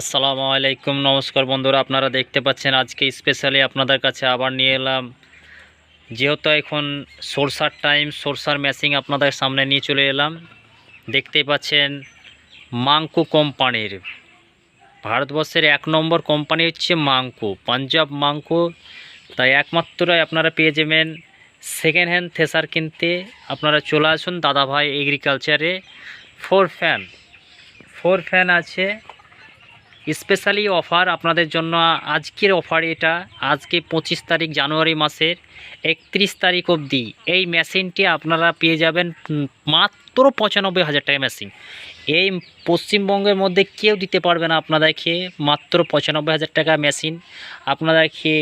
আসসালামু আলাইকুম, নমস্কার বন্ধুরা, আপনারা দেখতে পাচ্ছেন আজকে স্পেশালি আপনাদের কাছে আবার নিয়ে এলাম। যেহেতু এখন সরষার টাইম সরষার মেশিন আপনাদের সামনে নিয়ে চলে এলাম। দেখতেই পাচ্ছেন মাঙ্কু কোম্পানির। ভারতবর্ষের এক নম্বর কোম্পানি হচ্ছে মাঙ্কু পাঞ্জাব মাঙ্কু তাই একমাত্রই আপনারা পেয়ে যাবেন সেকেন্ড হ্যান্ড থেসার কিনতে। আপনারা চলে আসুন দাদাভাই এগ্রিকালচারে ফোর ফ্যান ফোর ফ্যান আছে। স্পেশালি অফার আপনাদের জন্য আজকের অফার এটা। আজকে পঁচিশ তারিখ জানুয়ারি মাসের একত্রিশ তারিখ অবধি। এই মেশিনটি আপনারা পেয়ে যাবেন মাত্র পঁচানব্বই হাজার টাকা মেশিন। এই পশ্চিমবঙ্গের মধ্যে কেউ দিতে পারবে না আপনাদেরকে, মাত্র পঁচানব্বই হাজার টাকা মেশিন। আপনাদেরকে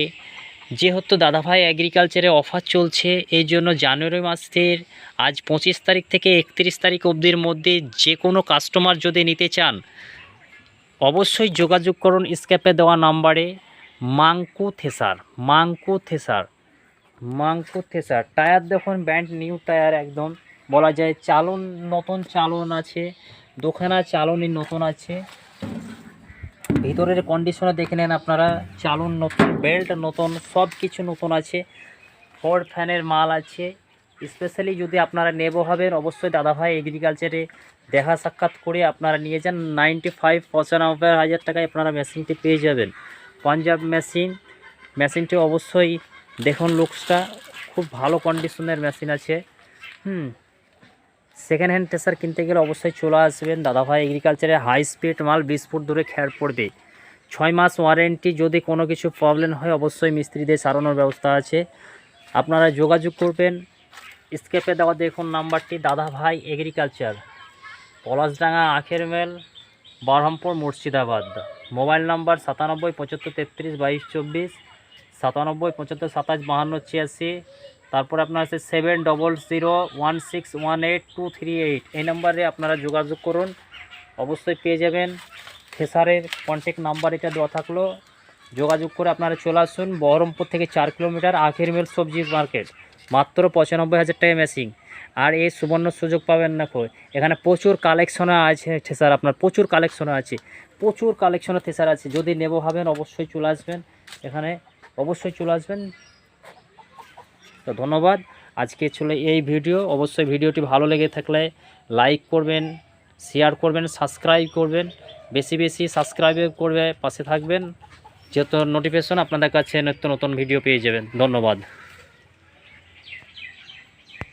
যেহেতু দাদাভাই এগ্রিকালচারে অফার চলছে, এই জন্য জানুয়ারি মাসের আজ পঁচিশ তারিখ থেকে একত্রিশ তারিখ অবধির মধ্যে যে কোনো কাস্টমার যদি নিতে চান অবশ্যই যোগাযোগ করুন স্ক্যাপে দেওয়া নাম্বারে। মাঙ্কু থেসার মাঙ্কু থেসার মাঙ্কু থেসার টায়ার দেখুন, ব্যান্ড নিউ টায়ার একদম। বলা যায় চালন, নতুন চালন আছে দোকানা চালনই নতুন আছে। ভিতরের কন্ডিশনে দেখে নেন আপনারা, চালন নতুন বেল্ট নতুন সব কিছু নতুন আছে। ফোর ফ্যানের মাল আছে। স্পেশালি যদি আপনারা নেব হবেন, অবশ্যই দাদাভাই এগ্রিকালচারে দেখা সাক্ষাৎ করে আপনারা নিয়ে যান। নাইনটি ফাইভ পঁচানব্বই হাজার টাকায় আপনারা মেশিনটি পেয়ে যাবেন। পাঞ্জাব মেশিন মেশিনটি অবশ্যই দেখুন লুকসটা খুব ভালো কন্ডিশনের মেশিন আছে। হুম সেকেন্ড হ্যান্ড টেসার কিনতে গেলে অবশ্যই চলে আসবেন। দাদাভাই এগ্রিকালচারে হাই স্পিড মাল বিশ ফুট দূরে খেয়ার পড়বে। ছয় মাস ওয়ারেন্টি যদি কোনো কিছু প্রবলেম হয়, অবশ্যই মিস্ত্রিদের সারানোর ব্যবস্থা আছে। আপনারা যোগাযোগ করবেন। স্কেপে দেওয়া দেখুন নাম্বারটি দাদাভাই এগ্রিকালচার, পলাশডাঙ্গা, আখের মেল বহরমপুর মুর্শিদাবাদ। মোবাইল নাম্বার সাতানব্বই, পঁচাত্তর, তেত্রিশ, বাইশ, চব্বিশ, সাতানব্বই, পঁচাত্তর, সাতাশ, বাহান্ন, ছিয়াশি। তারপর আপনার আছে seven double zero one six one eight two three eight এই নাম্বারে আপনারা যোগাযোগ করুন। অবশ্যই পেয়ে যাবেন। থেসারের কন্ট্যাক্ট নাম্বার এটা দেওয়া থাকল। যোগাযোগ করে আপনারা চলে আসুন। বহরমপুর থেকে চার কিলোমিটার আখের মেল সবজি মার্কেট মাত্র পঁচানব্বই হাজার টাকা মেশিন আর এই সুবর্ণ সুযোগ পাবেন না কই। এখানে প্রচুর কালেকশনে আছে থেসার আপনার প্রচুর কালেকশনে আছে। প্রচুর কালেকশনে থেসার আছে। যদি নেব ভাবেন, অবশ্যই চলে আসবেন। এখানে অবশ্যই চলে আসবেন। তো ধন্যবাদ। আজকে চলে এই ভিডিও অবশ্যই ভিডিওটি ভালো লেগে থাকলে লাইক করবেন শেয়ার করবেন সাবস্ক্রাইব করবেন। বেশি বেশি সাবস্ক্রাইব করবে পাশে থাকবেন। যেহেতু নোটিফিকেশন আপনাদের কাছে নিত্য নতুন ভিডিও পেয়ে যাবেন। ধন্যবাদ।